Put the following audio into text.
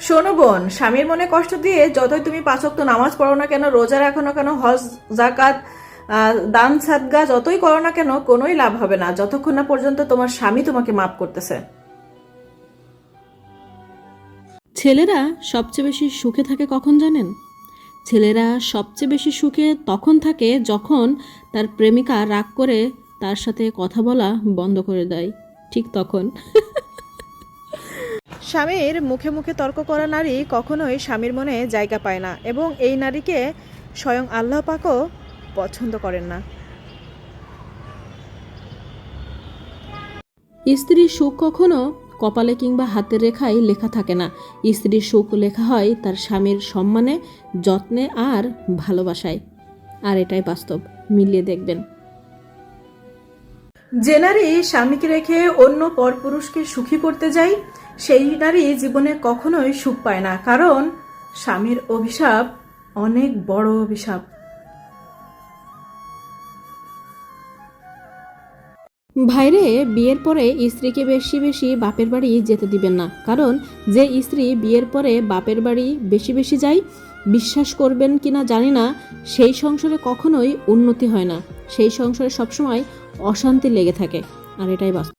শোনো বোন, স্বামীর মনে কষ্ট দিয়ে যতই তুমি পাঁচক্ত নামাজ পড়ো না কেন, রোজা রাখো না কেন, হজ জাকাত দান, সাদগা যতই করো না কেন, কোনোই লাভ হবে না। যতক্ষণ না পর্যন্ত তোমার স্বামী তোমাকে মাফ করতেছে। ছেলেরা সবচেয়ে বেশি সুখে থাকে কখন জানেন? ছেলেরা সবচেয়ে বেশি সুখে তখন থাকে যখন তার প্রেমিকা রাগ করে তার সাথে কথা বলা বন্ধ করে দেয়। ঠিক তখন। স্বামীর মুখে মুখে তর্ক করা নারী কখনোই স্বামীর মনে জায়গা পায় না এবং এই নারীকে স্বয়ং আল্লাহ পাকও পছন্দ করেন না। স্ত্রীর সুখ কখনো কপালে কিংবা হাতের রেখায় লেখা থাকে না। স্ত্রীর সুখ লেখা হয় তার স্বামীর সম্মানে, যত্নে আর ভালোবাসায়। আর এটাই বাস্তব। মিলিয়ে দেখবেন। যে নারী স্বামীকে রেখে অন্য পরপুরুষকে সুখী করতে যায়, সেই নারী জীবনে কখনোই সুখ পায় না, কারণ স্বামীর অভিশাপ অনেক বড় অভিশাপ। ভাইরে, বিয়ের পরে স্ত্রীকে বেশি বেশি বাপের বাড়ি যেতে দিবেন না, কারণ যে স্ত্রী বিয়ের পরে বাপের বাড়ি বেশি বেশি যায়, বিশ্বাস করবেন কিনা জানি না, সেই সংসারে কখনোই উন্নতি হয় না। সেই সংসারে সবসময় অশান্তি লেগে থাকে আর এটাই বাস্তব।